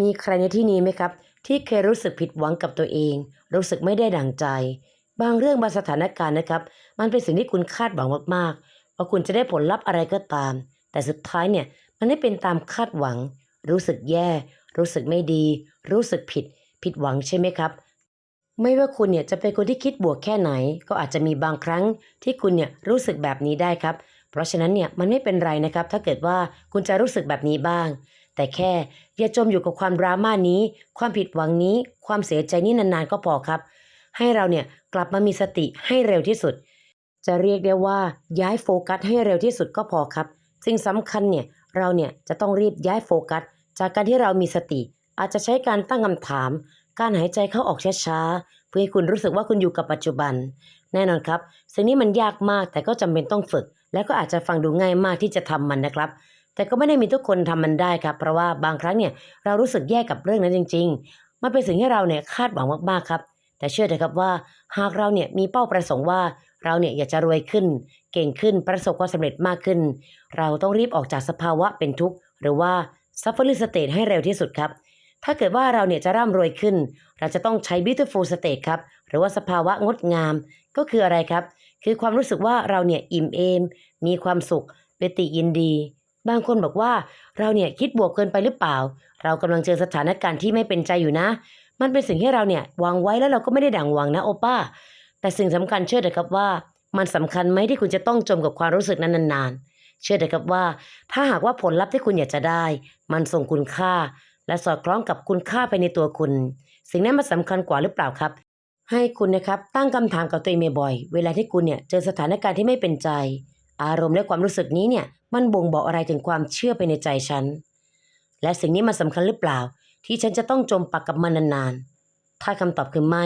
มีใครในที่นี้ไหมครับ ที่เคยรู้สึกผิดหวังกับตัวเอง รู้สึกไม่ได้ดังใจ บางเรื่องบางสถานการณ์นะครับ มันเป็นสิ่งที่คุณคาดหวังมากๆว่าคุณจะได้ผลลัพธ์อะไรก็ตาม แต่สุดท้ายเนี่ยมันไม่เป็นตามคาดหวัง รู้สึกแย่ รู้สึกไม่ดี รู้สึกผิด ผิดหวังใช่ไหมครับ ไม่ว่าคุณเนี่ยจะเป็นคนที่คิดบวกแค่ไหน ก็อาจจะมีบางครั้งที่คุณเนี่ยรู้สึกแบบนี้ได้ครับ เพราะฉะนั้นเนี่ยมันไม่เป็นไรนะครับ ถ้าเกิดว่าคุณจะรู้สึกแบบนี้บ้าง แต่แค่อย่าจมอยู่กับความดราม่านี้ ความผิดหวังนี้ ความเสียใจนี้นานๆก็พอครับ ให้เราเนี่ยกลับมามีสติให้เร็วที่สุด จะเรียกได้ว่าย้ายโฟกัสให้เร็วที่สุดก็พอครับ สิ่งสำคัญเนี่ยเราเนี่ยจะต้องรีบย้ายโฟกัส จากการที่เรามีสติ อาจจะใช้การตั้งคำถาม การหายใจเข้าออกช้าๆเพื่อให้คุณรู้สึกว่าคุณอยู่กับปัจจุบัน แน่นอนครับ สิ่งนี้มันยากมากแต่ก็จำเป็นต้องฝึก และก็อาจจะฟังดูง่ายมากที่จะทำมันนะครับ แต่ก็ไม่ได้มีทุกคนทำมันได้ครับ เพราะว่าบางครั้งเนี่ยเรารู้สึกแย่กับเรื่องนั้นจริง ๆ มันเป็นสิ่งที่เราเนี่ยคาดหวังมากๆครับ แต่เชื่อเถอะครับว่า หากเราเนี่ยมีเป้าประสงค์ว่าเราเนี่ยอยากจะรวยขึ้น เก่งขึ้นประสบความสำเร็จมากขึ้น เราต้องรีบออกจากสภาวะเป็นทุกข์หรือว่า suffering state ให้เร็วที่สุดครับ ถ้าเกิดว่าเราเนี่ยจะร่ำรวยขึ้น เราจะต้องใช้ beautiful state ครับ หรือว่าสภาวะงดงาม ก็คืออะไรครับ คือความรู้สึกว่าเราเนี่ยอิ่มเอม มีความสุขเปติยินดี บางคนบอกว่าเราเนี่ยคิดบวกเกินไปหรือเปล่า เรากำลังเจอสถานการณ์ที่ไม่เป็นใจอยู่นะ มันเป็นสิ่งที่เราเนี่ยวางไว้แล้วเราก็ไม่ได้ดังหวังนะโอป้า แต่สิ่งสำคัญเชื่อเถอะครับว่า มันสำคัญไหมที่คุณจะต้องจมกับความรู้สึกนั้นนานๆ เชื่อเถอะครับว่า ถ้าหากว่าผลลัพธ์ที่คุณอยากจะได้ มันส่งคุณค่า และสอดคล้องกับคุณค่าไปในตัวคุณ สิ่งนั้นมันสำคัญกว่าหรือเปล่าครับ ให้คุณนะครับตั้งคำถามกับตัวเองบ่อย เวลาที่คุณเนี่ยเจอสถานการณ์ที่ไม่เป็นใจ อารมณ์และความรู้สึกนี้เนี่ยมันบ่งบอกอะไรถึงความเชื่อไปในใจฉัน และสิ่งนี้มันสำคัญหรือเปล่า ที่ฉันจะต้องจมปักกับมันนานๆ ถ้าคำตอบคือไม่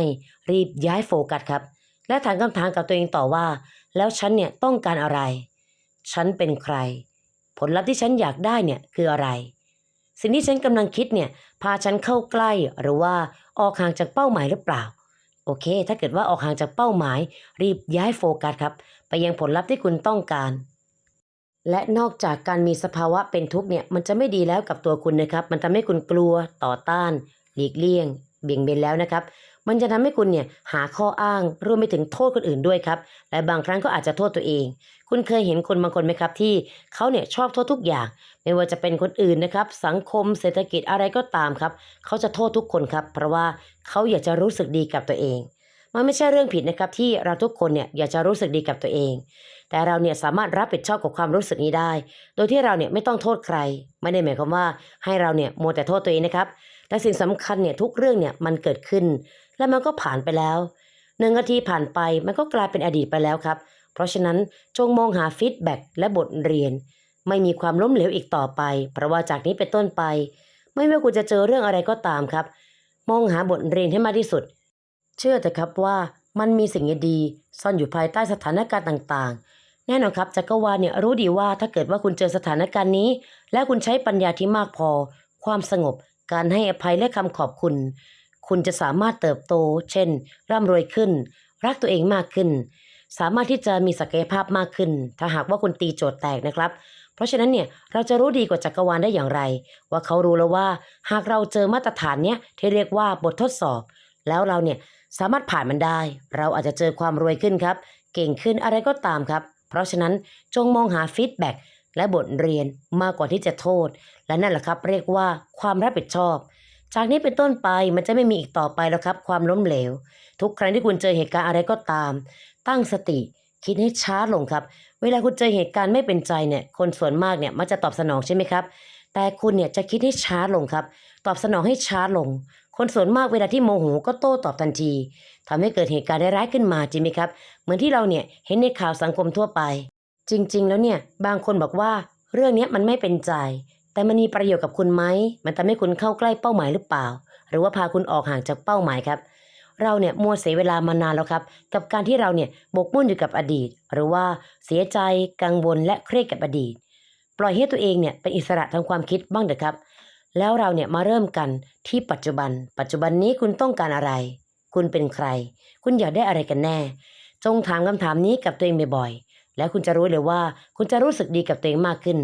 รีบย้ายโฟกัสครับ และถามคำถามกับตัวเองต่อว่า แล้วฉันเนี่ยต้องการอะไร ฉันเป็นใคร ผลลัพธ์ที่ฉันอยากได้เนี่ยคืออะไร สิ่งที่ฉันกำลังคิดเนี่ยพาฉันเข้าใกล้หรือว่าออกห่างจากเป้าหมายหรือเปล่า โอเค ถ้าเกิดว่าออกห่างจากเป้าหมาย รีบย้ายโฟกัสครับ ไปยังผลลัพธ์ที่คุณต้องการ และนอกจากการมีสภาวะเป็นทุกข์เนี่ย มันจะไม่ดีแล้วกับตัวคุณนะครับ มันทำให้คุณกลัวต่อต้าน หลีกเลี่ยง เบี่ยงเบนแล้วนะครับ มันจะทำให้คุณเนี่ยหาข้ออ้างรวมไปถึงโทษคนอื่นด้วยครับ และบางครั้งก็อาจจะโทษตัวเอง คุณเคยเห็นคนบางคนไหมครับที่เขาเนี่ยชอบโทษทุกอย่าง ไม่ว่าจะเป็นคนอื่นนะครับ สังคมเศรษฐกิจอะไรก็ตามครับ เขาจะโทษทุกคนครับ เพราะว่าเขาอยากจะรู้สึกดีกับตัวเองมันไม่ใช่เรื่องผิดนะครับที่เราทุกคนเนี่ยอยากจะรู้สึกดีกับตัวเอง แต่เราเนี่ยสามารถรับผิดชอบกับความรู้สึกนี้ได้ โดยที่เราเนี่ยไม่ต้องโทษใคร ไม่ได้หมายความว่าให้เราเนี่ยมัวแต่โทษตัวเองนะครับ แต่สิ่งสำคัญเนี่ยทุกเรื่องเนี่ยมันเกิดขึ้น แล้วมันก็ผ่านไปแล้วหนึ่งนาทีผ่านไปมันก็กลายเป็นอดีตไปแล้วครับ เพราะฉะนั้นจงมองหาฟีดแบ็กและบทเรียน ไม่มีความล้มเหลวอีกต่อไป เพราะว่าจากนี้เป็นต้นไป ไม่ว่าคุณจะเจอเรื่องอะไรก็ตามครับ มองหาบทเรียนให้มากที่สุด เชื่อแต่ครับว่ามันมีสิ่งดีๆซ่อนอยู่ภายใต้สถานการณ์ต่างๆ แน่นอนครับจักรวาลเนี่ยรู้ดีว่าถ้าเกิดว่าคุณเจอสถานการณ์นี้ และคุณใช้ปัญญาที่มากพอ ความสงบ การให้อภัยและคำขอบคุณ คุณจะสามารถเติบโต เช่น ร่ำรวยขึ้น รักตัวเองมากขึ้น สามารถที่จะมีศักยภาพมากขึ้น ถ้าหากว่าคุณตีโจทย์แตกนะครับ เพราะฉะนั้นเนี่ยเราจะรู้ดีกว่าจักรวาลได้อย่างไร ว่าเขารู้แล้วว่า หากเราเจอมาตรฐานเนี้ยที่เรียกว่าบททดสอบ แล้วเราเนี่ยสามารถผ่านมันได้ เราอาจจะเจอความรวยขึ้นครับ เก่งขึ้นอะไรก็ตามครับ เพราะฉะนั้นจงมองหาฟีดแบ็กและบทเรียนมากกว่าที่จะโทษ และนั่นแหละครับ เรียกว่าความรับผิดชอบ จากนี้เป็นต้นไปมันจะไม่มีอีกต่อไปแล้วครับ ความล้มเหลว ทุกครั้งที่คุณเจอเหตุการณ์อะไรก็ตาม ตั้งสติคิดให้ช้าลงครับ เวลาคุณเจอเหตุการณ์ไม่เป็นใจเนี่ย คนส่วนมากเนี่ยมักจะตอบสนองใช่ไหมครับ แต่คุณเนี่ยจะคิดให้ช้าลงครับ ตอบสนองให้ช้าลง คนส่วนมากเวลาที่โมโหก็โต้ตอบทันทีทำให้เกิดเหตุการณ์ร้ายๆขึ้นมาจริงไหมครับ เหมือนที่เราเนี่ยเห็นในข่าวสังคมทั่วไป จริง ๆ แล้วเนี่ยบางคนบอกว่าเรื่องนี้มันไม่เป็นใจ แต่มันมีประโยชน์กับคุณไหม มันทำให้คุณเข้าใกล้เป้าหมายหรือเปล่า หรือว่าพาคุณออกห่างจากเป้าหมายครับ เราเนี่ยมัวเสียเวลามานานแล้วครับ กับการที่เราเนี่ยบกมุ่นอยู่กับอดีต หรือว่าเสียใจ กังวลและเครียดกับอดีต ปล่อยให้ตัวเองเนี่ยเป็นอิสระทางความคิดบ้างเถอะครับ แล้วเราเนี่ยมาเริ่มกันที่ปัจจุบัน ปัจจุบันนี้คุณต้องการอะไร คุณเป็นใคร คุณอยากได้อะไรกันแน่ จงถามคำถามนี้กับตัวเองบ่อยๆ แล้วคุณจะรู้เลยว่าคุณจะรู้สึกดีกับตัวเองมากขึ้น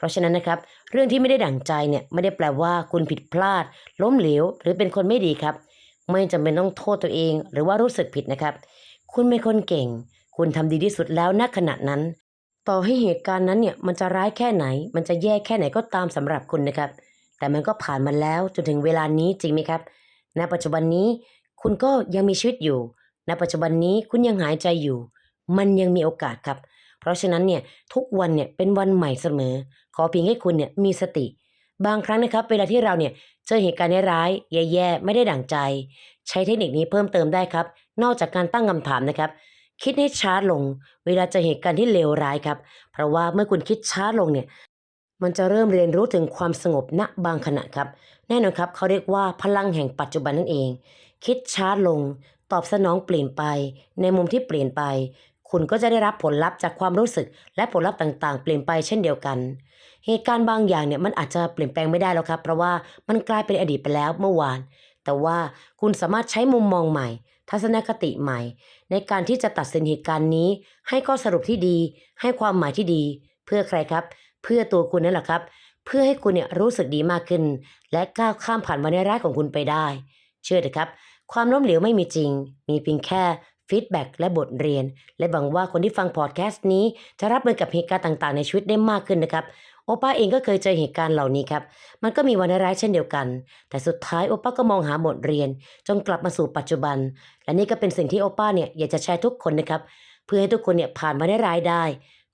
เพราะฉะนั้นนะครับ เรื่องที่ไม่ได้ดั่งใจเนี่ยไม่ได้แปลว่าคุณผิดพลาด ล้มเหลว หรือเป็นคนไม่ดีครับ ไม่จำเป็นต้องโทษตัวเอง หรือว่ารู้สึกผิดนะครับ คุณเป็นคนเก่ง คุณทำดีที่สุดแล้วณขณะนั้น ต่อให้เหตุการณ์นั้นเนี่ยมันจะร้ายแค่ไหน มันจะแย่แค่ไหนก็ตามสำหรับคุณนะครับ แต่มันก็ผ่านมาแล้วจนถึงเวลานี้จริงไหมครับ ณ ปัจจุบันนี้คุณก็ยังมีชีวิตอยู่ ณ ปัจจุบันนี้คุณยังหายใจอยู่ มันยังมีโอกาสครับ เพราะฉะนั้นเนี่ยทุกวันเนี่ยเป็นวันใหม่เสมอ ขอเพียงให้คุณเนี่ยมีสติ บางครั้งนะครับเวลาที่เราเนี่ยเจอเหตุการณ์ร้ายแย่ๆไม่ได้ดั่งใจ ใช้เทคนิคนี้เพิ่มเติมได้ครับ นอกจากการตั้งคำถามนะครับคิดให้ช้าลง เวลาเจอเหตุการณ์ที่เลวร้ายครับ เพราะว่าเมื่อคุณคิดช้าลงเนี่ยมันจะเริ่มเรียนรู้ถึงความสงบณบางขณะครับ แน่นอนครับเขาเรียกว่าพลังแห่งปัจจุบันนั่นเอง คิดช้าลง ตอบสนองเปลี่ยนไป ในมุมที่เปลี่ยนไป คุณก็จะได้รับผลลัพธ์จากความรู้สึก และผลลัพธ์ต่างๆ เปลี่ยนไปเช่นเดียวกัน เหตุการณ์บางอย่างเนี่ยมันอาจจะเปลี่ยนแปลงไม่ได้แล้วครับ เพราะว่ามันกลายเป็นอดีตไปแล้วเมื่อวาน แต่ว่าคุณสามารถใช้มุมมองใหม่ ทัศนคติใหม่ ในการที่จะตัดสินเหตุการณ์นี้ ให้ข้อสรุปที่ดี ให้ความหมายที่ดี เพื่อใครครับ เพื่อตัวคุณนั่นแหละครับ เพื่อให้คุณเนี่ยรู้สึกดีมากขึ้น และก้าวข้ามผ่านวันร้ายของคุณไปได้ เชื่อเถอะครับ ความล้มเหลวไม่มีจริง มีเพียงแค่ ฟีดแบ็กและบทเรียน และหวังว่าคนที่ฟังพอดแคสต์นี้ จะรับมือกับเหตุการณ์ต่างๆ ในชีวิตได้มากขึ้นนะครับ โอป้าเองก็เคยเจอเหตุการณ์เหล่านี้ครับ มันก็มีวันร้ายเช่นเดียวกัน แต่สุดท้ายโอป้าก็มองหาบทเรียน จนกลับมาสู่ปัจจุบัน และนี่ก็เป็นสิ่งที่โอป้าเนี่ยอยากจะแชร์ทุกคนนะครับ เพื่อให้ทุกคนเนี่ยผ่านมาได้ร้ายได้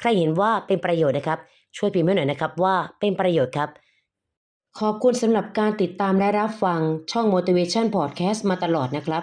ใครเห็นว่าเป็นประโยชน์นะครับ ช่วยพิมพ์ให้หน่อยนะครับว่าเป็นประโยชน์ครับขอบคุณสำหรับการติดตามและรับฟังช่อง Motivation Podcast มาตลอดนะครับ